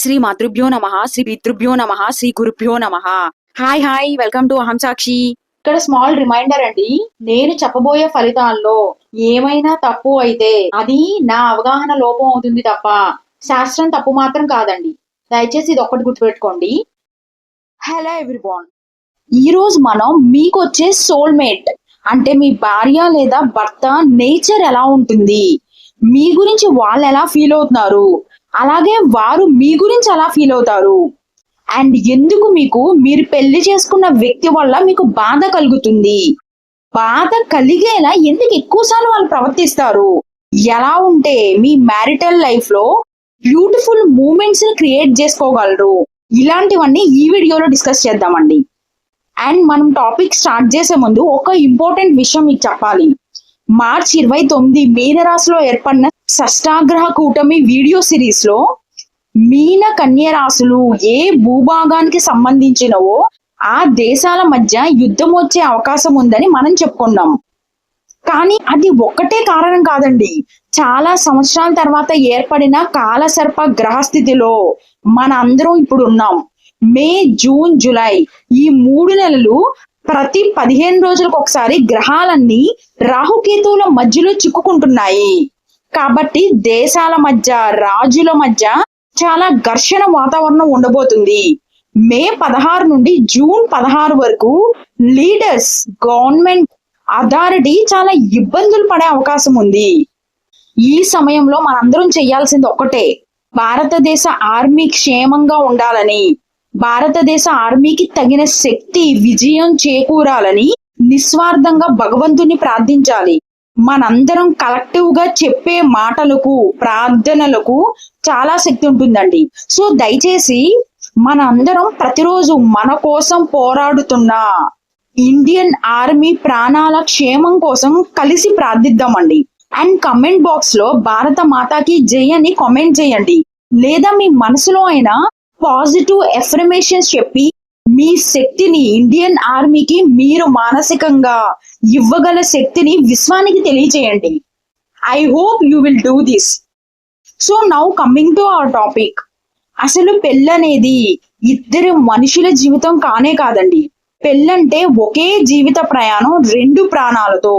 శ్రీ మాతృభ్యో నమ శ్రీ పితృభ్యో నమ శ్రీ గురుభ్యో నమ. హాయ్ హాయ్ వెల్కమ్ టు అహం సాక్షి ఇక్కడ స్మాల్ రిమైండర్ అండి నేను చెప్పబోయే ఫలితాల్లో ఏమైనా తప్పు అయితే అది నా అవగాహన లోపం అవుతుంది తప్ప శాస్త్రం తప్పు మాత్రం కాదండి. దయచేసి ఇది ఒక్కటి గుర్తుపెట్టుకోండి. హలో ఎవ్రీవాన్ ఈ రోజు మనం మీకు వచ్చే సోల్మేట్ అంటే మీ భార్య లేదా భర్త నేచర్ ఎలా ఉంటుంది మీ గురించి వాళ్ళు ఎలా ఫీల్ అవుతున్నారు అలాగే వారు మీ గురించి అలా ఫీల్ అవుతారు. అండ్ ఎందుకు మీకు మీరు పెళ్ళి చేసుకున్న వ్యక్తి వల్ల మీకు బాధ కలుగుతుంది? బాధ కలిగేలా ఎందుకు ఎక్కువసార్లు వాళ్ళు ప్రవర్తిస్తారు? ఎలా ఉంటే మీ మ్యారిటల్ లైఫ్లో బ్యూటిఫుల్ మూమెంట్స్ని క్రియేట్ చేసుకోగలరు? ఇలాంటివన్నీ ఈ వీడియోలో డిస్కస్ చేద్దామండి. అండ్ మనం టాపిక్ స్టార్ట్ చేసే ముందు ఒక ఇంపార్టెంట్ విషయం మీకు చెప్పాలి. మార్చి ఇరవై తొమ్మిది మీనరాశిలో ఏర్పడిన షష్టాగ్రహ కూటమి వీడియో సిరీస్లో మీన కన్య రాశులు ఏ భూభాగానికి సంబంధించినవో ఆ దేశాల మధ్య యుద్ధం వచ్చే అవకాశం ఉందని మనం చెప్పుకున్నాం. కానీ అది ఒక్కటే కారణం కాదండి. చాలా సంవత్సరాల తర్వాత ఏర్పడిన కాలసర్ప గ్రహస్థితిలో మన అందరం ఇప్పుడు ఉన్నాం మే జూన్ జూలై ఈ మూడు నెలలు ప్రతి పదిహేను రోజులకు ఒకసారి గ్రహాలన్నీ రాహుకేతువుల మధ్యలో చిక్కుకుంటున్నాయి. కాబట్టి దేశాల మధ్య రాజుల మధ్య చాలా ఘర్షణ వాతావరణం ఉండబోతుంది. మే పదహారు నుండి జూన్ పదహారు వరకు లీడర్స్ గవర్నమెంట్ అథారిటీ చాలా ఇబ్బందులు పడే అవకాశం ఉంది. ఈ సమయంలో మనందరం చేయాల్సింది ఒక్కటే. భారతదేశ ఆర్మీ క్షేమంగా ఉండాలని భారతదేశ ఆర్మీకి తగిన శక్తి విజయం చేకూరాలని నిస్వార్థంగా భగవంతుని ప్రార్థించాలి. మనందరం కలెక్టివ్గా చెప్పే మాటలకు ప్రార్థనలకు చాలా శక్తి ఉంటుందండి. సో దయచేసి మనందరం ప్రతిరోజు మన కోసం పోరాడుతున్న ఇండియన్ ఆర్మీ ప్రాణాల క్షేమం కోసం కలిసి ప్రార్థిద్దామండి. అండ్ కమెంట్ బాక్స్లో భారత మాతాకి జై అని కామెంట్ చేయండి. లేదా మీ మనసులో అయినా పాజిటివ్ ఎఫర్మేషన్స్ చెప్పి మీ శక్తిని ఇండియన్ ఆర్మీకి మీరు మానసికంగా ఇవ్వగల శక్తిని విశ్వానికి తెలియచేయండి. I hope you will do this so now coming to our topic అసలు పెళ్ళనేది ఇద్దరు మనుషుల జీవితం కానే కాదండి. పెళ్ళంటే ఒకే జీవిత ప్రయాణం రెండు ప్రాణాలతో.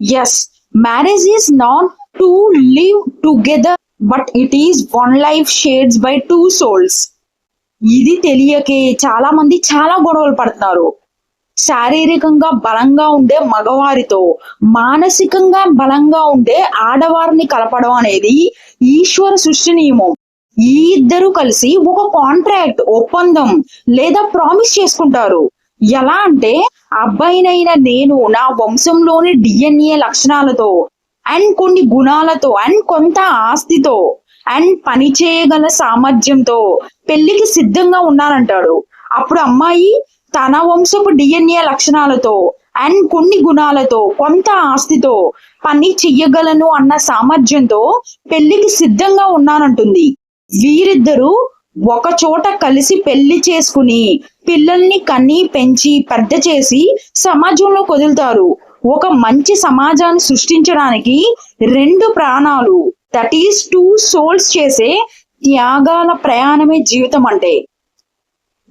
Yes marriage is not to live together but it is one life shades by two souls ఇది తెలియకే చాలా మంది చాలా గొడవలు పడుతున్నారు. శారీరకంగా బలంగా ఉండే మగవారితో మానసికంగా బలంగా ఉండే ఆడవారిని కలపడం అనేది ఈశ్వర సృష్టి నియమం. ఈ ఇద్దరు కలిసి ఒక కాంట్రాక్ట్ ఒప్పందం లేదా ప్రామిస్ చేసుకుంటారు. ఎలా అంటే అబ్బాయినైన నేను నా వంశంలోని డిఎన్ఏ లక్షణాలతో అండ్ కొన్ని గుణాలతో అండ్ కొంత ఆస్తితో అండ్ పని చేయగల సామర్థ్యంతో పెళ్ళికి సిద్ధంగా ఉన్నానంటాడు. అప్పుడు అమ్మాయి తన వంశపు డిఎన్ఏ లక్షణాలతో అండ్ కొన్ని గుణాలతో కొంత ఆస్తితో పని చెయ్యగలను అన్న సామర్థ్యంతో పెళ్ళికి సిద్ధంగా ఉన్నానంటుంది. వీరిద్దరూ ఒక చోట కలిసి పెళ్ళి చేసుకుని పిల్లల్ని కన్ని పెంచి పెద్ద చేసి సమాజంలో కుదులుతారు ఒక మంచి సమాజాన్ని సృష్టించడానికి రెండు ప్రాణాలు దట్ ఈస్ టూ సోల్స్ చేసే త్యాగాల ప్రయాణమే జీవితం అంటే.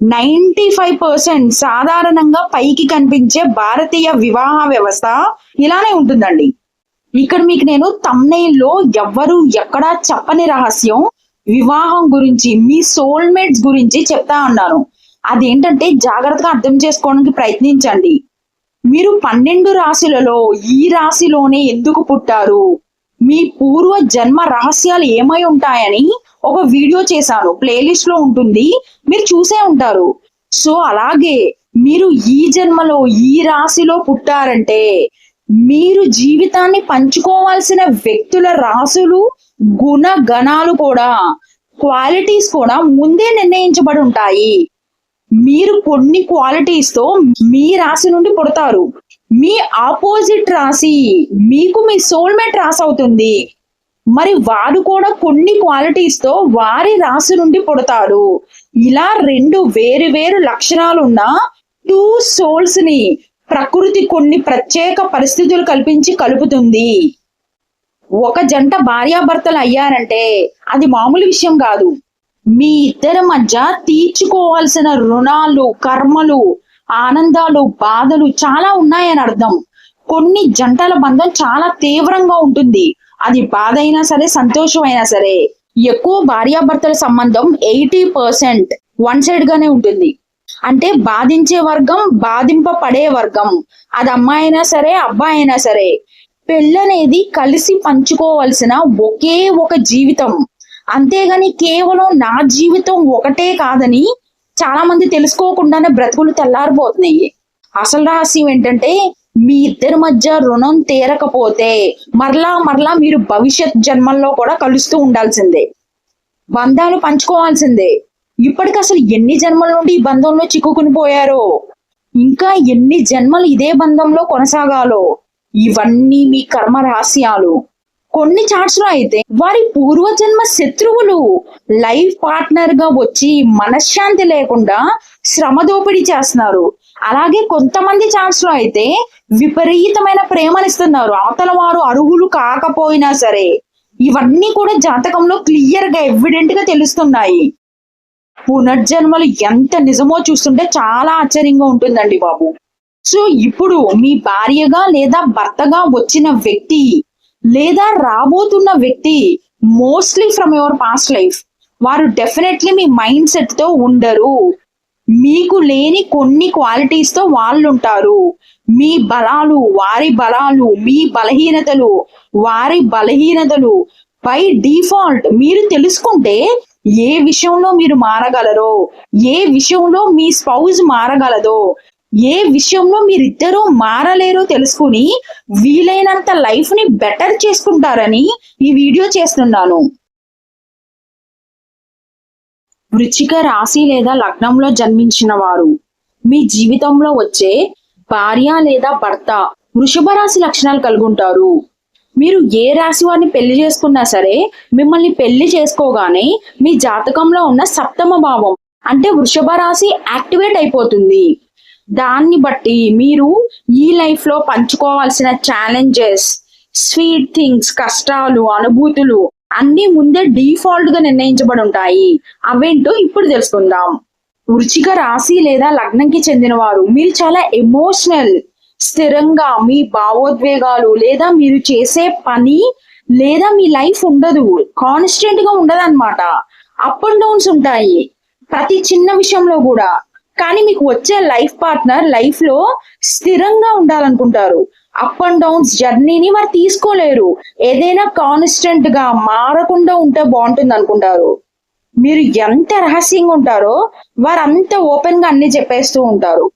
నైంటీ ఫైవ్ పర్సెంట్ సాధారణంగా పైకి కనిపించే భారతీయ వివాహ వ్యవస్థ ఇలానే ఉంటుందండి. ఇక్కడ మీకు నేను తమ్నైల్లో ఎవ్వరు ఎక్కడా చెప్పని రహస్యం వివాహం గురించి మీ సోల్మేట్స్ గురించి చెప్తా ఉన్నాను. అదేంటంటే జాగ్రత్తగా అర్థం చేసుకోవడానికి ప్రయత్నించండి. మీరు పన్నెండు రాశులలో ఈ రాశిలోనే ఎందుకు పుట్టారు? మీ పూర్వ జన్మ రహస్యాలు ఏమై ఉంటాయని ఒక వీడియో చేశాను. ప్లేలిస్ట్లో ఉంటుంది. మీరు చూసే ఉంటారు. సో అలాగే మీరు ఈ జన్మలో ఈ రాశిలో పుట్టారంటే మీరు జీవితాన్ని పంచుకోవాల్సిన వ్యక్తుల రాసులు గుణగణాలు కూడా క్వాలిటీస్ కూడా ముందే నిర్ణయించబడి ఉంటాయి. మీరు కొన్ని క్వాలిటీస్తో మీ రాశి నుండి పుడతారు. మీ ఆపోజిట్ రాశి మీకు మీ సోల్మేట్ రాసి అవుతుంది. మరి వారు కూడా కొన్ని క్వాలిటీస్తో వారి రాశి నుండి పుడతారు. ఇలా రెండు వేరు వేరు లక్షణాలున్న టూ సోల్స్ని ప్రకృతి కొన్ని ప్రత్యేక పరిస్థితులు కల్పించి కలుపుతుంది. ఒక జంట భార్యాభర్తలు అయ్యారంటే అది మామూలు విషయం కాదు. మీ ఇద్దరి మధ్య తీర్చుకోవాల్సిన రుణాలు కర్మలు ఆనందాలు బాధలు చాలా ఉన్నాయని అర్థం. కొన్ని జంటల బంధం చాలా తీవ్రంగా ఉంటుంది. అది బాధ అయినా సరే సంతోషం అయినా సరే. ఎక్కువ భార్యాభర్తల సంబంధం ఎయిటీ పర్సెంట్ వన్ సైడ్ గానే ఉంటుంది. అంటే బాధించే వర్గం బాధింపబడే వర్గం. అది అమ్మాయి అయినా సరే అబ్బాయి అయినా సరే. పెళ్ళనేది కలిసి పంచుకోవాల్సిన ఒకే ఒక జీవితం. అంతేగాని కేవలం నా జీవితం ఒకటే కాదని చాలా మంది తెలుసుకోకుండానే బ్రతుకులు తెల్లారిపోతున్నాయి. అసలు రహస్యం ఏంటంటే మీ ఇద్దరి మధ్య రుణం తీరకపోతే మరలా మరలా మీరు భవిష్యత్ జన్మల్లో కూడా కలుస్తూ ఉండాల్సిందే. బంధాలు పంచుకోవాల్సిందే. ఇప్పటికి అసలు ఎన్ని జన్మల నుండి ఈ బంధంలో చిక్కుకుని పోయారో? ఇంకా ఎన్ని జన్మలు ఇదే బంధంలో కొనసాగాలో? ఇవన్నీ మీ కర్మ రహస్యాలు. కొన్ని చాట్స్లో అయితే వారి పూర్వజన్మ శత్రువులు లైఫ్ పార్ట్నర్గా వచ్చి మనశ్శాంతి లేకుండా శ్రమ దోపిడీ చేస్తున్నారు. అలాగే కొంతమంది చాట్స్లో అయితే విపరీతమైన ప్రేమనిస్తున్నారు అవతల వారు అర్హులు కాకపోయినా సరే ఇవన్నీ కూడా జాతకంలో క్లియర్గా ఎవిడెంట్గా తెలుస్తున్నాయి. పునర్జన్మలు ఎంత నిజమో చూస్తుంటే చాలా ఆశ్చర్యంగా ఉంటుందండి బాబు. సో ఇప్పుడు మీ భార్యగా లేదా భర్తగా వచ్చిన వ్యక్తి లేదా రాబోతున్న వ్యక్తి mostly from your past life వారు డెఫినెట్లీ మీ మైండ్ సెట్తో ఉండరు. మీకు లేని కొన్ని క్వాలిటీస్తో వాళ్ళు ఉంటారు మీ బలాలు వారి బలాలు మీ బలహీనతలు వారి బలహీనతలు బై డిఫాల్ట్ మీరు తెలుసుకుంటే ఏ విషయంలో మీరు మారగలరో ఏ విషయంలో మీ స్పౌజ్ మారగలదో ఏ విషయంలో మీరిద్దరూ మారలేరో తెలుసుకుని వీలైనంత లైఫ్ని బెటర్ చేసుకుంటారని ఈ వీడియో చేస్తున్నాను. వృచ్చిక రాశి లేదా లగ్నంలో జన్మించిన వారు మీ జీవితంలో వచ్చే భార్య లేదా భర్త వృషభ రాశి లక్షణాలు కలిగి ఉంటారు మీరు ఏ రాశి వారిని పెళ్ళి చేసుకున్నా సరే మిమ్మల్ని పెళ్ళి చేసుకోగానే మీ జాతకంలో ఉన్న సప్తమ భావం అంటే వృషభ రాశి యాక్టివేట్ అయిపోతుంది. దాన్ని బట్టి మీరు ఈ లైఫ్లో పంచుకోవాల్సిన ఛాలెంజెస్ స్వీట్ థింగ్స్ కష్టాలు అనుభూతులు అన్ని ముందే డిఫాల్ట్గా నిర్ణయించబడి ఉంటాయి. అవేంటో ఇప్పుడు తెలుసుకుందాం. వృచిక రాశి లేదా లగ్నంకి చెందిన వారు మీరు చాలా ఎమోషనల్ స్థిరంగా మీ భావోద్వేగాలు లేదా మీరు చేసే పని లేదా మీ లైఫ్ ఉండదు. కాన్స్టెంట్గా ఉండదు అనమాట అప్ అండ్ డౌన్స్ ఉంటాయి. ప్రతి చిన్న విషయంలో కూడా కానీ మీకు వచ్చే లైఫ్ పార్ట్నర్ లైఫ్లో స్థిరంగా ఉండాలనుకుంటారు. అప్ అండ్ డౌన్స్ జర్నీని వారు తీసుకోలేరు. ఏదైనా కాన్స్టెంట్గా మారకుండా ఉంటే బాగుంటుంది అనుకుంటారు. మీరు ఎంత రహస్యంగా ఉంటారో వారు అంత ఓపెన్గా అన్ని చెప్పేస్తూ ఉంటారు.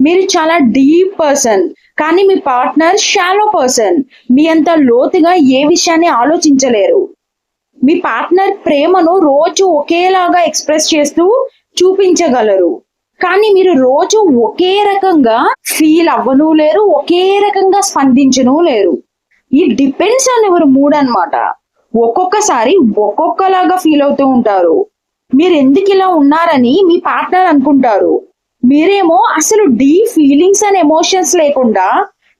మీరు చాలా డీప్ పర్సన్ కానీ మీ పార్ట్నర్ షాలో పర్సన్ మీ అంత లోతుగా ఏ విషయాన్ని ఆలోచించలేరు. మీ పార్ట్నర్ ప్రేమను రోజు ఒకేలాగా ఎక్స్ప్రెస్ చేస్తూ చూపించగలరు. కానీ మీరు రోజు ఒకే రకంగా ఫీల్ అవ్వను లేరు ఒకే రకంగా స్పందించను లేరు. ఈ డిపెండ్స్ ఆన్ ఎవరు మూడ్ అన్నమాట. ఒక్కొక్కసారి ఒక్కొక్కలాగా ఫీల్ అవుతూ ఉంటారు. మీరు ఎందుకు ఇలా ఉన్నారని మీ పార్ట్నర్ అనుకుంటారు. మీరేమో అసలు డీ ఫీలింగ్స్ అండ్ ఎమోషన్స్ లేకుండా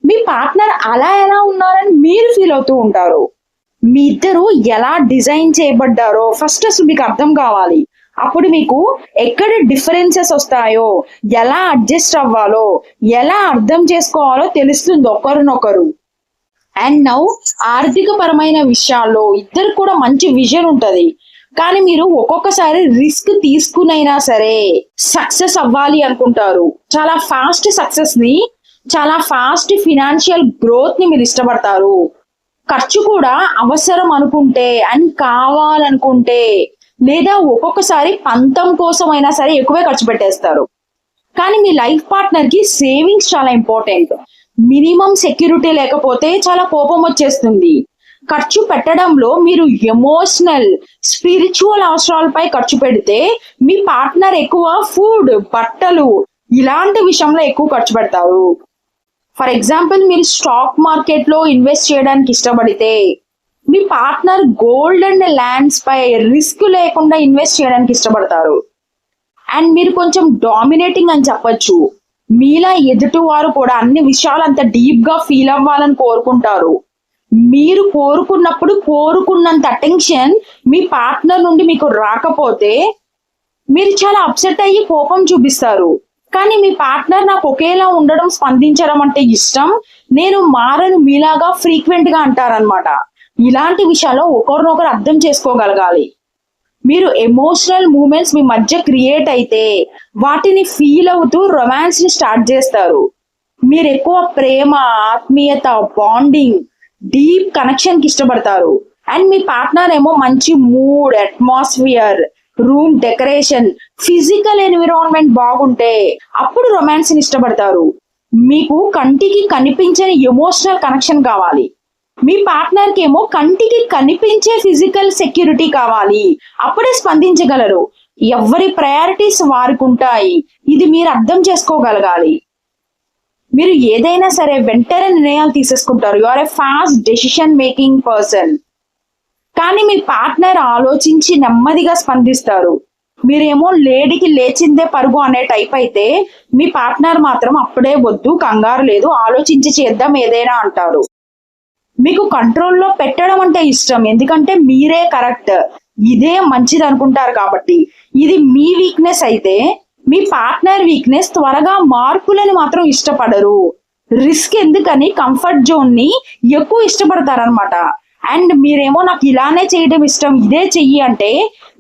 మీ పార్ట్నర్ అలా ఎలా ఉన్నారని మీరు ఫీల్ అవుతూ ఉంటారు. మీ ఇద్దరు ఎలా డిజైన్ చేయబడ్డారో ఫస్ట్ అసలు మీకు అర్థం కావాలి. అప్పుడు మీకు ఎక్కడ డిఫరెన్సెస్ వస్తాయో ఎలా అడ్జస్ట్ అవ్వాలో ఎలా అర్థం చేసుకోవాలో తెలుస్తుంది ఒకరినొకరు. అండ్ నౌ ఆర్థిక పరమైన విషయాల్లో ఇద్దరు కూడా మంచి విజన్ ఉంటుంది. కానీ మీరు ఒక్కొక్కసారి రిస్క్ తీసుకునైనా సరే సక్సెస్ అవ్వాలి అనుకుంటారు. చాలా ఫాస్ట్ సక్సెస్ని చాలా ఫాస్ట్ ఫినాన్షియల్ గ్రోత్ని మీరు ఇష్టపడతారు. ఖర్చు కూడా అవసరం అనుకుంటే అండ్ కావాలనుకుంటే లేదా ఒక్కొక్కసారి పంతం కోసం అయినా సరే ఎక్కువే ఖర్చు పెట్టేస్తారు. కానీ మీ లైఫ్ పార్ట్నర్కి సేవింగ్స్ చాలా ఇంపార్టెంట్. మినిమం సెక్యూరిటీ లేకపోతే చాలా కోపం వచ్చేస్తుంది. ఖర్చు పెట్టడంలో మీరు ఎమోషనల్ స్పిరిచువల్ అవసరాలపై ఖర్చు పెడితే మీ పార్ట్నర్ ఎక్కువ ఫుడ్ బట్టలు ఇలాంటి విషయంలో ఎక్కువ ఖర్చు పెడతారు. ఫర్ ఎగ్జాంపుల్ మీరు స్టాక్ మార్కెట్లో ఇన్వెస్ట్ చేయడానికి ఇష్టపడితే మీ పార్ట్నర్ గోల్డ్ అండ్ ల్యాండ్స్ పై రిస్క్ లేకుండా ఇన్వెస్ట్ చేయడానికి ఇష్టపడతారు. అండ్ మీరు కొంచెం డామినేటింగ్ అని చెప్పొచ్చు. మీలా ఎదుటి వారు కూడా అన్ని విషయాలు అంత డీప్గా ఫీల్ అవ్వాలని కోరుకుంటారు. మీరు కోరుకున్నప్పుడు కోరుకున్నంత అటెన్షన్ మీ పార్ట్నర్ నుండి మీకు రాకపోతే మీరు చాలా అప్సెట్ అయ్యి కోపం చూపిస్తారు. కానీ మీ పార్ట్నర్ నాకు ఒకేలా ఉండడం స్పందించడం అంటే ఇష్టం. నేను మారను మీలాగా ఫ్రీక్వెంట్గా అంటారనమాట ఇలాంటి విషయాల్లో ఒకరినొకరు అర్థం చేసుకోగలగాలి. మీరు ఎమోషనల్ మూమెంట్స్ మీ మధ్య క్రియేట్ అయితే వాటిని ఫీల్ అవుతూ రొమాన్స్ని స్టార్ట్ చేస్తారు. మీరు ఎక్కువ ప్రేమ ఆత్మీయత బాండింగ్ డీప్ కనెక్షన్కి ఇష్టపడతారు. అండ్ మీ పార్ట్నర్ ఏమో మంచి mood atmosphere room decoration physical environment బాగుంటే అప్పుడు రొమాన్స్ని ఇష్టపడతారు. మీకు కంటికి కనిపించని ఎమోషనల్ కనెక్షన్ కావాలి. మీ పార్ట్నర్ ఏమో కంటికి కనిపించే ఫిజికల్ సెక్యూరిటీ కావాలి. అప్పుడే స్పందించగలరు. ఎవరి ప్రయారిటీస్ వారికి ఉంటాయి ఇది మీరు అర్థం చేసుకోగలగాలి. మీరు ఏదైనా సరే వెంటనే నిర్ణయాలు తీసేసుకుంటారు. You are a fast decision making person కానీ మీ పార్ట్నర్ ఆలోచించి నెమ్మదిగా స్పందిస్తారు. మీరేమో లేడికి లేచిందే పరుగు అనే టైప్ అయితే మీ పార్ట్నర్ మాత్రం అప్పుడే వద్దు కంగారు లేదు ఆలోచించి చేద్దాం ఏదైనా అంటారు. మీకు కంట్రోల్లో పెట్టడం అంటే ఇష్టం. ఎందుకంటే మీరే కరెక్ట్ ఇదే మంచిది అనుకుంటారు కాబట్టి. ఇది మీ వీక్నెస్ అయితే మీ పార్ట్నర్ వీక్నెస్ త్వరగా మార్పులను మాత్రం ఇష్టపడరు. రిస్క్ ఎందుకని? కంఫర్ట్ జోన్ని ఎక్కువ ఇష్టపడతారనమాట అండ్ మీరేమో నాకు ఇలానే చేయడం ఇష్టం ఇదే చెయ్యి అంటే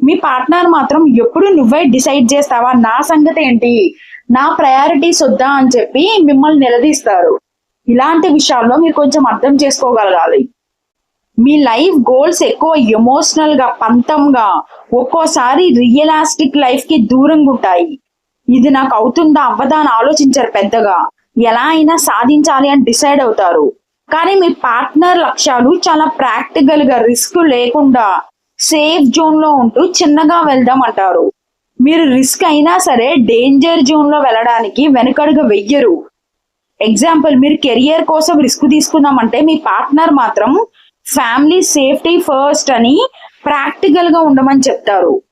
మీ పార్ట్నర్ మాత్రం ఎప్పుడు నువ్వే డిసైడ్ చేస్తావా? నా సంగతి ఏంటి? నా ప్రయారిటీస్ వద్దా అని చెప్పి మిమ్మల్ని నిలదీస్తారు. ఇలాంటి విషయాల్లో మీరు కొంచెం అర్థం చేసుకోగలగాలి. మీ లైఫ్ గోల్స్ ఎక్కువ ఎమోషనల్గా పంతంగా ఒక్కోసారి రియలాస్టిక్ లైఫ్కి దూరంగా ఉంటాయి. ఇది నాకు అవుతుందా అవ్వదా అని ఆలోచించారు పెద్దగా. ఎలా అయినా సాధించాలి అని డిసైడ్ అవుతారు. కానీ మీ పార్ట్నర్ లక్ష్యాలు చాలా ప్రాక్టికల్గా రిస్క్ లేకుండా సేఫ్ జోన్లో ఉంటూ చిన్నగా వెళ్దాం అంటారు. మీరు రిస్క్ అయినా సరే డేంజర్ జోన్లో వెళ్ళడానికి వెనుకడుగా వెయ్యరు. ఎగ్జాంపుల్ మీరు కెరియర్ కోసం రిస్క్ తీసుకుందామంటే మీ పార్ట్నర్ మాత్రం ఫ్యామిలీ సేఫ్టీ ఫస్ట్ అని ప్రాక్టికల్గా ఉండమని చెప్తారు.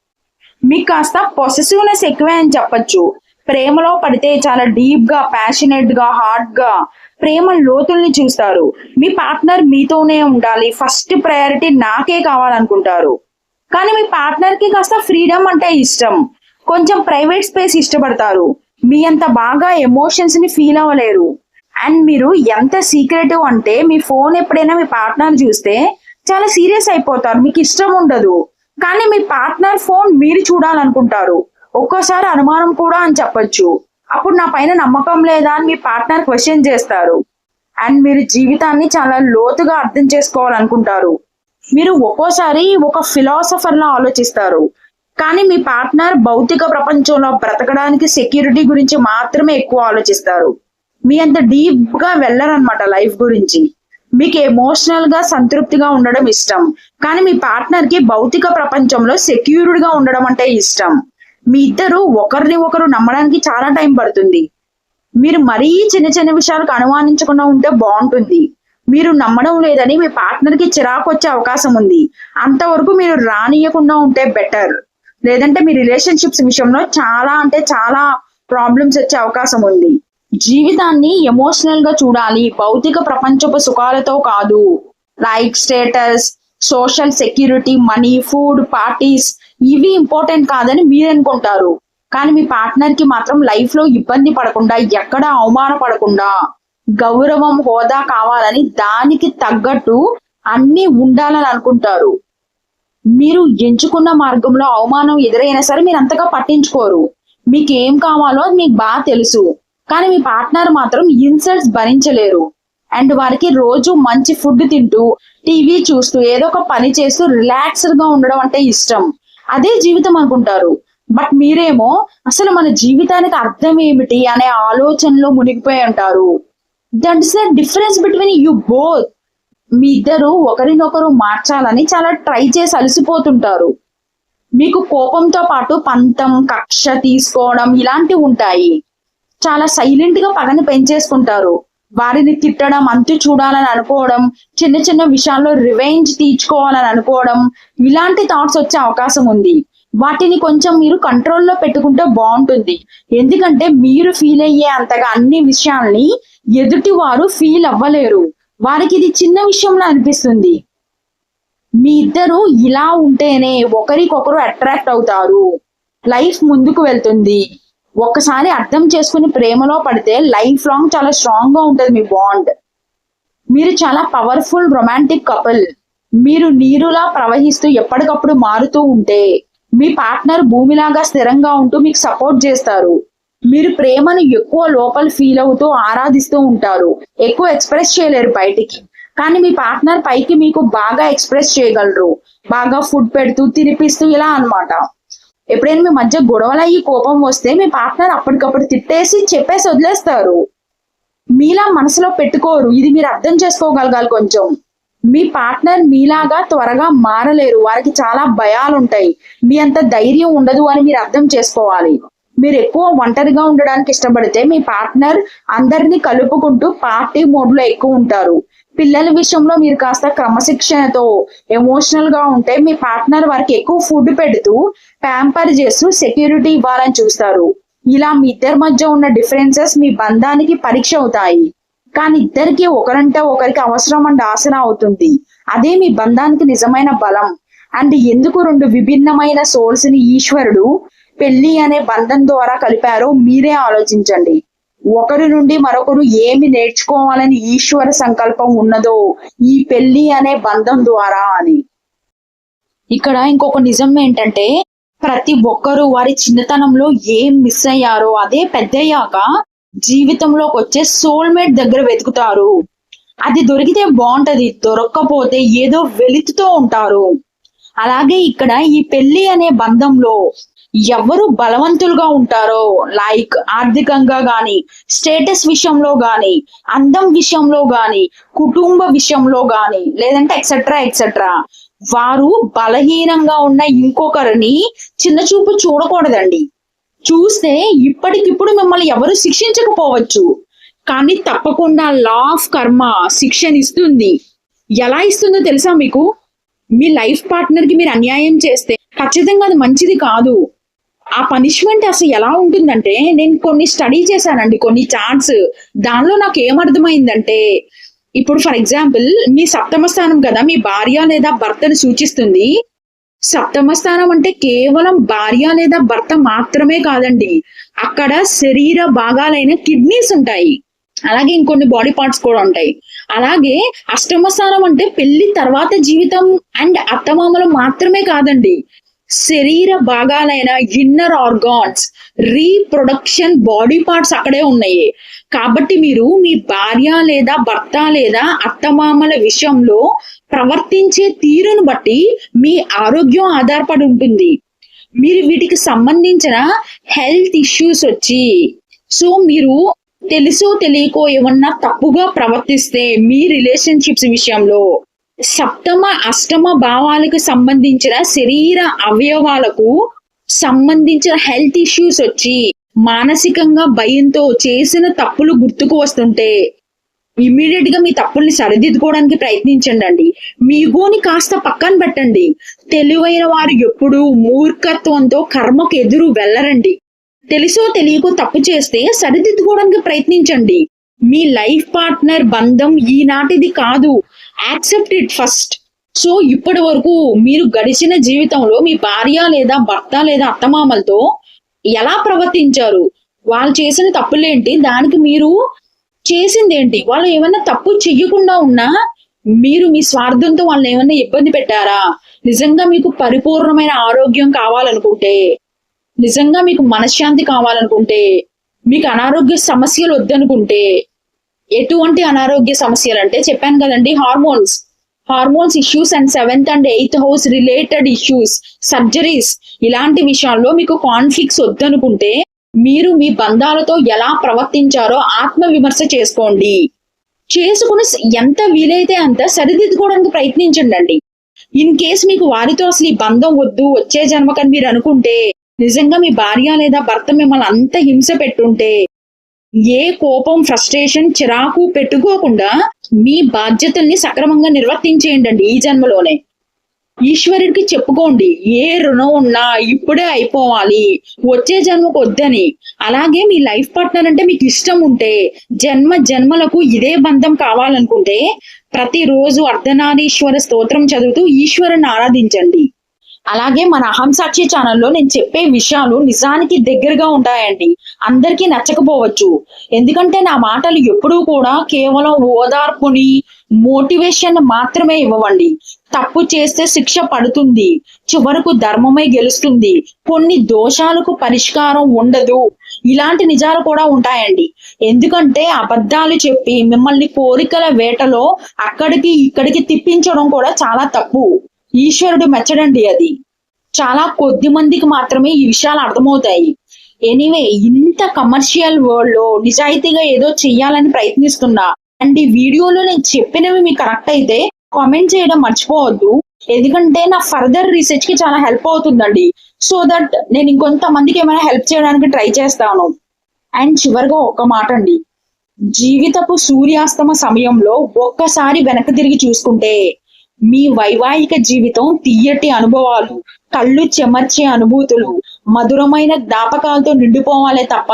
మీకు కాస్త పొసెసివ్నెస్ ఎక్కువే అని చెప్పొచ్చు. ప్రేమలో పడితే చాలా డీప్గా ప్యాషనెట్గా హార్డ్గా ప్రేమ లోతుల్ని చూస్తారు. మీ పార్ట్నర్ మీతోనే ఉండాలి. ఫస్ట్ ప్రయారిటీ నాకే కావాలనుకుంటారు. కానీ మీ పార్ట్నర్కి కాస్త ఫ్రీడమ్ అంటే ఇష్టం. కొంచెం ప్రైవేట్ స్పేస్ ఇష్టపడతారు. మీ అంత బాగా ఎమోషన్స్ని ఫీల్ అవ్వలేరు. అండ్ మీరు ఎంత సీక్రెటివ్ అంటే మీ ఫోన్ ఎప్పుడైనా మీ పార్ట్నర్ చూస్తే చాలా సీరియస్ అయిపోతారు. మీకు ఇష్టం ఉండదు. కానీ మీ పార్ట్నర్ ఫోన్ మీరు చూడాలనుకుంటారు. ఒక్కోసారి అనుమానం కూడా అని చెప్పొచ్చు. అప్పుడు నా పైన నమ్మకం లేదా అని మీ పార్ట్నర్ క్వశ్చన్ చేస్తారు. అండ్ మీరు జీవితాన్ని చాలా లోతుగా అర్థం చేసుకోవాలనుకుంటారు. మీరు ఒక్కోసారి ఒక ఫిలాసఫర్ లా ఆలోచిస్తారు. కానీ మీ పార్ట్నర్ భౌతిక ప్రపంచంలో బ్రతకడానికి సెక్యూరిటీ గురించి మాత్రమే ఎక్కువ ఆలోచిస్తారు. మీ అంత డీప్గా వెళ్ళరనమాట లైఫ్ గురించి. మీకు ఎమోషనల్గా సంతృప్తిగా ఉండడం ఇష్టం. కానీ మీ పార్ట్నర్కి భౌతిక ప్రపంచంలో సెక్యూర్డ్గా ఉండడం అంటే ఇష్టం. మీ ఇద్దరు ఒకరిని ఒకరు నమ్మడానికి చాలా టైం పడుతుంది. మీరు మరీ చిన్న చిన్న విషయాలకు అనుమానించకుండా ఉంటే బాగుంటుంది. మీరు నమ్మడం లేదని మీ పార్ట్నర్కి చిరాకు వచ్చే అవకాశం ఉంది. అంతవరకు మీరు రానియకుండా ఉంటే బెటర్. లేదంటే మీ రిలేషన్షిప్స్ విషయంలో చాలా అంటే చాలా ప్రాబ్లమ్స్ వచ్చే అవకాశం ఉంది. జీవితాన్ని ఎమోషనల్గా చూడాలి. భౌతిక ప్రపంచపు సుఖాలతో కాదు. Like status social security money food parties ఇవి ఇంపార్టెంట్ కాదని మీరు అనుకుంటారు కానీ మీ పార్ట్నర్కి మాత్రం లైఫ్లో ఇబ్బంది పడకుండా ఎక్కడ అవమాన పడకుండా గౌరవం హోదా కావాలని దానికి తగ్గట్టు అన్ని ఉండాలని అనుకుంటారు. మీరు ఎంచుకున్న మార్గంలో అవమానం ఎదురైనా సరే మీరు అంతగా పట్టించుకోరు. మీకు ఏం కావాలో అది మీకు బాగా తెలుసు. కానీ మీ పార్ట్నర్ మాత్రం ఇన్సల్ట్స్ భరించలేరు. అండ్ వారికి రోజు మంచి ఫుడ్ తింటూ టీవీ చూస్తూ ఏదో ఒక పని చేస్తూ రిలాక్స్డ్గా ఉండడం అంటే ఇష్టం. అదే జీవితం అనుకుంటారు. బట్ మీరేమో అసలు మన జీవితానికి అర్థం ఏమిటి అనే ఆలోచనలో మునిగిపోయి ఉంటారు. That is the difference between you both. మీ ఇద్దరు ఒకరినొకరు మార్చాలని చాలా ట్రై చేసి అలసిపోతుంటారు. మీకు కోపంతో పాటు పంతం కక్ష తీసుకోవడం ఇలాంటివి ఉంటాయి. చాలా సైలెంట్గా పగని పెంచేసుకుంటారు. వారిని తిట్టడం అంతు చూడాలని అనుకోవడం చిన్న చిన్న విషయాల్లో రివెంజ్ తీర్చుకోవాలని అనుకోవడం ఇలాంటి థాట్స్ వచ్చే అవకాశం ఉంది. వాటిని కొంచెం మీరు కంట్రోల్లో పెట్టుకుంటే బాగుంటుంది. ఎందుకంటే మీరు ఫీల్ అయ్యే అంతగా అన్ని విషయాల్ని ఎదుటి వారు ఫీల్ అవ్వలేరు. వారికి ఇది చిన్న విషయంలో అనిపిస్తుంది. మీ ఇద్దరు ఇలా ఉంటేనే ఒకరికొకరు అట్రాక్ట్ అవుతారు. లైఫ్ ముందుకు వెళ్తుంది. ఒక్కసారి అర్థం చేసుకుని ప్రేమలో పడితే లైఫ్ లాంగ్ చాలా స్ట్రాంగ్గా ఉంటుంది మీ బాండ్. మీరు చాలా పవర్ఫుల్ రొమాంటిక్ కపుల్. మీరు నీరులా ప్రవహిస్తూ ఎప్పటికప్పుడు మారుతూ ఉంటే మీ పార్ట్నర్ భూమిలాగా స్థిరంగా ఉంటూ మీకు సపోర్ట్ చేస్తారు. మీరు ప్రేమను ఎక్కువ లోపల ఫీల్ అవుతూ ఆరాధిస్తూ ఉంటారు. ఎక్కువ ఎక్స్ప్రెస్ చేయలేరు బయటికి. కానీ మీ పార్ట్నర్ పైకి మీకు బాగా ఎక్స్ప్రెస్ చేయగలరు. బాగా ఫుడ్ పెడుతూ తినిపిస్తూ ఇలా అన్నమాట. ఎప్పుడైనా మీ మధ్య గొడవలు అయ్యి కోపం వస్తే మీ పార్ట్నర్ అప్పటికప్పుడు తిట్టేసి చెప్పేసి వదిలేస్తారు. మీలా మనసులో పెట్టుకోరు. ఇది మీరు అర్థం చేసుకోగలగాలి కొంచెం. మీ పార్ట్నర్ మీలాగా త్వరగా మారలేరు. వారికి చాలా భయాలు ఉంటాయి మీ అంత ధైర్యం ఉండదు అని మీరు అర్థం చేసుకోవాలి. మీరు ఎక్కువ ఒంటరిగా ఉండడానికి ఇష్టపడితే మీ పార్ట్నర్ అందరినీ కలుపుకుంటూ పార్టీ మోడ్లో ఎక్కువ ఉంటారు. పిల్లల విషయంలో మీరు కాస్త క్రమశిక్షణతో ఎమోషనల్గా ఉంటే మీ పార్ట్నర్ వారికి ఎక్కువ ఫుడ్ పెడుతూ ప్యాంపర్ చేస్తూ సెక్యూరిటీ ఇవ్వాలని చూస్తారు. ఇలా మీ ఇద్దరి మధ్య ఉన్న డిఫరెన్సెస్ మీ బంధానికి పరీక్ష అవుతాయి. కానీ ఇద్దరికి ఒకరంటే ఒకరికి అవసరం అండ్ ఆసన అవుతుంది. అదే మీ బంధానికి నిజమైన బలం. అండ్ ఎందుకు రెండు విభిన్నమైన సోల్స్ని ఈశ్వరుడు పెళ్ళి అనే బంధం ద్వారా కలిపారో మీరే ఆలోచించండి. ఒకరి నుండి మరొకరు ఏమి నేర్చుకోవాలని ఈశ్వర సంకల్పం ఉన్నదో ఈ పెళ్ళి అనే బంధం ద్వారా అని. ఇక్కడ ఇంకొక నిజం ఏంటంటే ప్రతి ఒక్కరూ వారి చిన్నతనంలో ఏం మిస్ అయ్యారో అదే పెద్దయ్యాక జీవితంలోకి వచ్చే సోల్మేట్ దగ్గర వెతుకుతారు. అది దొరికితే బాగుంటది దొరక్కపోతే ఏదో వెలుతుతో ఉంటారు. అలాగే ఇక్కడ ఈ పెళ్ళి అనే బంధంలో ఎవరు బలవంతులుగా ఉంటారో లైక్ ఆర్థికంగా గాని స్టేటస్ విషయంలో గాని అందం విషయంలో గాని కుటుంబ విషయంలో గాని లేదంటే ఎక్సెట్రా ఎక్సెట్రా వారు బలహీనంగా ఉన్న ఇంకొకరిని చిన్న చూపు చూడకూడదండి. చూస్తే ఇప్పటికిప్పుడు మిమ్మల్ని ఎవరు శిక్షించకపోవచ్చు. కానీ తప్పకుండా లా ఆఫ్ కర్మ శిక్షణ ఇస్తుంది. ఎలా ఇస్తుందో తెలుసా మీకు? మీ లైఫ్ పార్ట్నర్కి మీరు అన్యాయం చేస్తే ఖచ్చితంగా అది మంచిది కాదు. ఆ పనిష్మెంట్ అసలు ఎలా ఉంటుందంటే నేను కొన్ని స్టడీ చేశానండి కొన్ని చార్ట్స్ దానిలో నాకు ఏమర్థమైందంటే ఇప్పుడు ఫర్ ఎగ్జాంపుల్ మీ సప్తమ స్థానం కదా మీ భార్య లేదా భర్తను సూచిస్తుంది. సప్తమ స్థానం అంటే కేవలం భార్య లేదా భర్త మాత్రమే కాదండి. అక్కడ శరీర భాగాలైన కిడ్నీస్ ఉంటాయి. అలాగే ఇంకొన్ని బాడీ పార్ట్స్ కూడా ఉంటాయి. అలాగే అష్టమ స్థానం అంటే పెళ్ళి తర్వాత జీవితం అండ్ అత్తమామలు మాత్రమే కాదండి. శరీర భాగాలైన inner organs reproduction body parts అక్కడే ఉన్నాయి. కాబట్టి మీరు మీ భార్య లేదా భర్త లేదా అత్తమామల విషయంలో ప్రవర్తించే తీరును బట్టి మీ ఆరోగ్యం ఆధారపడి ఉంటుంది. మీరు వీటికి సంబంధించిన హెల్త్ ఇష్యూస్ వచ్చి సో మీరు తెలుసో తెలియకో ఏమన్నా తప్పుగా ప్రవర్తిస్తే మీ రిలేషన్షిప్స్ విషయంలో సప్తమ అష్టమ భావాలకు సంబంధించిన శరీర అవయవాలకు సంబంధించిన హెల్త్ ఇష్యూస్ వచ్చి మానసికంగా భయంతో చేసిన తప్పులు గుర్తుకు వస్తుంటే ఇమీడియట్గా మీ తప్పుల్ని సరిదిద్దుకోవడానికి ప్రయత్నించండి అండి మీ గోని కాస్త పక్కన పెట్టండి. తెలివైన వారు ఎప్పుడు మూర్ఖత్వంతో కర్మకు ఎదురు వెళ్ళరండి. తెలుసో తెలియకో తప్పు చేస్తే సరిదిద్దుకోవడానికి ప్రయత్నించండి. మీ లైఫ్ పార్ట్నర్ బంధం ఈనాటిది కాదు. Accept it first. సో ఇప్పటి వరకు మీరు గడిచిన జీవితంలో మీ భార్య లేదా భర్త లేదా అత్తమామలతో ఎలా ప్రవర్తించారు? వాళ్ళు చేసిన తప్పులేంటి? దానికి మీరు చేసిందేంటి? వాళ్ళు ఏమైనా తప్పు చెయ్యకుండా ఉన్నా మీరు మీ స్వార్థంతో వాళ్ళని ఏమైనా ఇబ్బంది పెట్టారా? నిజంగా మీకు పరిపూర్ణమైన ఆరోగ్యం కావాలనుకుంటే నిజంగా మీకు మనశ్శాంతి కావాలనుకుంటే మీకు అనారోగ్య సమస్యలు వద్దనుకుంటే ఎటువంటి అనారోగ్య సమస్యలు అంటే చెప్పాను కదండి hormones. Hormones issues and seventh and eighth house related issues surgeries ఇలాంటి విషయాల్లో మీకు కాన్ఫ్లిక్ట్స్ వద్దనుకుంటే మీరు మీ బంధాలతో ఎలా ప్రవర్తించారో ఆత్మ విమర్శ చేసుకోండి. చేసుకుని ఎంత వీలైతే అంత సరిదిద్దుకోవడానికి ప్రయత్నించండి అండి ఇన్ కేస్ మీకు వారితో అసలు ఈ బంధం వద్దు వచ్చే జన్మకని మీరు అనుకుంటే నిజంగా మీ భార్య లేదా భర్త మిమ్మల్ని అంత హింస పెట్టుంటే ఏ కోపం ఫ్రస్ట్రేషన్ చిరాకు పెట్టుకోకుండా మీ బాధ్యతల్ని సక్రమంగా నిర్వర్తించేయండి ఈ జన్మలోనే. ఈశ్వరుడికి చెప్పుకోండి ఏ రుణం ఉన్నా ఇప్పుడే అయిపోవాలి వచ్చే జన్మకు వద్దని. అలాగే మీ లైఫ్ పార్ట్నర్ అంటే మీకు ఇష్టం ఉంటే జన్మ జన్మలకు ఇదే బంధం కావాలనుకుంటే ప్రతిరోజు అర్ధనారీశ్వర స్తోత్రం చదువుతూ ఈశ్వరుని ఆరాధించండి. అలాగే మన అహం సాక్షి ఛానల్లో నేను చెప్పే విషయాలు నిజానికి దగ్గరగా ఉంటాయండి. అందరికీ నచ్చకపోవచ్చు. ఎందుకంటే నా మాటలు ఎప్పుడూ కూడా కేవలం ఓదార్పుని మోటివేషన్ మాత్రమే ఇవ్వవండి. తప్పు చేస్తే శిక్ష పడుతుంది. చివరకు ధర్మమే గెలుస్తుంది. కొన్ని దోషాలకు పరిష్కారం ఉండదు. ఇలాంటి నిజాలు కూడా ఉంటాయండి. ఎందుకంటే అబద్ధాలు చెప్పి మిమ్మల్ని కోరికల వేటలో అక్కడికి ఇక్కడికి తిప్పించడం కూడా చాలా తప్పు. ఈశ్వరుడు మెచ్చడండి అది. చాలా కొద్ది మందికి మాత్రమే ఈ విషయాలు అర్థమవుతాయి. ఎనీవే ఇంత కమర్షియల్ వరల్డ్లో నిజాయితీగా ఏదో చెయ్యాలని ప్రయత్నిస్తున్నా. అండ్ ఈ వీడియోలో నేను చెప్పినవి మీకు కరెక్ట్ అయితే కామెంట్ చేయడం మర్చిపోవద్దు. ఎందుకంటే నా ఫర్దర్ రీసెర్చ్కి చాలా హెల్ప్ అవుతుందండి. సో దట్ నేను ఇంకొంతమందికి ఏమైనా హెల్ప్ చేయడానికి ట్రై చేస్తాను. అండ్ చివరిగా ఒక మాట అండి. జీవితపు సూర్యాస్తమ సమయంలో ఒక్కసారి వెనక్కి తిరిగి చూసుకుంటే మీ వైవాహిక జీవితం తీయటి అనుభవాలు కళ్ళు చెమర్చే అనుభూతులు మధురమైన జ్ఞాపకాలతో నిండిపోవాలే తప్ప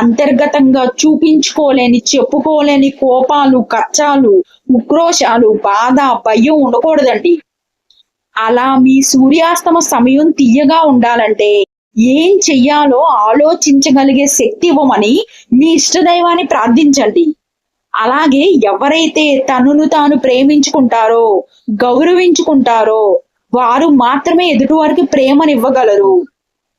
అంతర్గతంగా చూపించుకోలేని చెప్పుకోలేని కోపాలు కచ్చాలు ఉక్రోషాలు బాధ భయం ఉండకూడదండి. అలా మీ సూర్యాస్తమ సమయం తీయగా ఉండాలంటే ఏం చెయ్యాలో ఆలోచించగలిగే శక్తి ఇవ్వమని మీ ఇష్టదైవాన్ని ప్రార్థించండి. అలాగే ఎవరైతే తనను తాను ప్రేమించుకుంటారో గౌరవించుకుంటారో వారు మాత్రమే ఎదుటి వారికి ప్రేమనివ్వగలరు.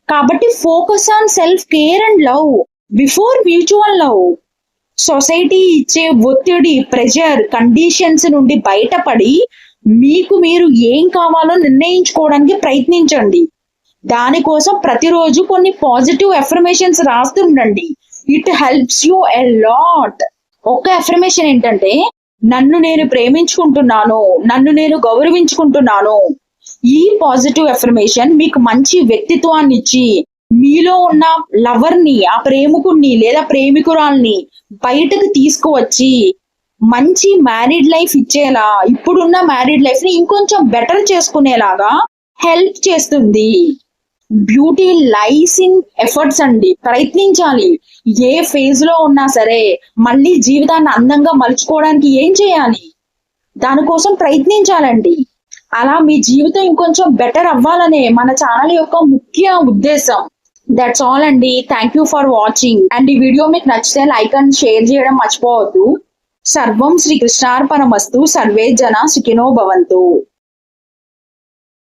కాబట్టి focus on self care and love before mutual love. Society ఇచ్చే ఒత్తిడి ప్రెషర్ కండిషన్స్ నుండి బయటపడి మీకు మీరు ఏం కావాలో నిర్ణయించుకోవడానికి ప్రయత్నించండి. దానికోసం ప్రతిరోజు కొన్ని positive affirmations రాస్తుండండి. It helps you a lot. ఒక్క ఎఫర్మేషన్ ఏంటంటే నన్ను నేను ప్రేమించుకుంటున్నాను నన్ను నేను గౌరవించుకుంటున్నాను. ఈ పాజిటివ్ ఎఫర్మేషన్ మీకు మంచి వ్యక్తిత్వాన్ని ఇచ్చి మీలో ఉన్న లవర్ని ఆ ప్రేమికుణ్ణి లేదా ప్రేమికురాల్ని బయటకు తీసుకువచ్చి మంచి మ్యారీడ్ లైఫ్ ఇచ్చేలా ఇప్పుడున్న మ్యారీడ్ లైఫ్ని ఇంకొంచెం బెటర్ చేసుకునేలాగా హెల్ప్ చేస్తుంది. బ్యూటీ లైస్ ఇన్ ఎఫర్ట్స్ అండి. ప్రయత్నించాలి. ఏ ఫేజ్లో ఉన్నా సరే మళ్ళీ జీవితాన్ని అందంగా మలుచుకోవడానికి ఏం చేయాలి? దానికోసం ప్రయత్నించాలండి. అలా మీ జీవితం ఇంకొంచెం బెటర్ అవ్వాలనే మన ఛానల్ యొక్క ముఖ్య ఉద్దేశం. దట్స్ ఆల్ అండి. Thank you for watching and ఈ వీడియో మీకు నచ్చితే లైక్ అండ్ షేర్ చేయడం మర్చిపోవద్దు. సర్వం శ్రీ కృష్ణార్పణమస్తు. సర్వే జన సుఖినో భవంతు.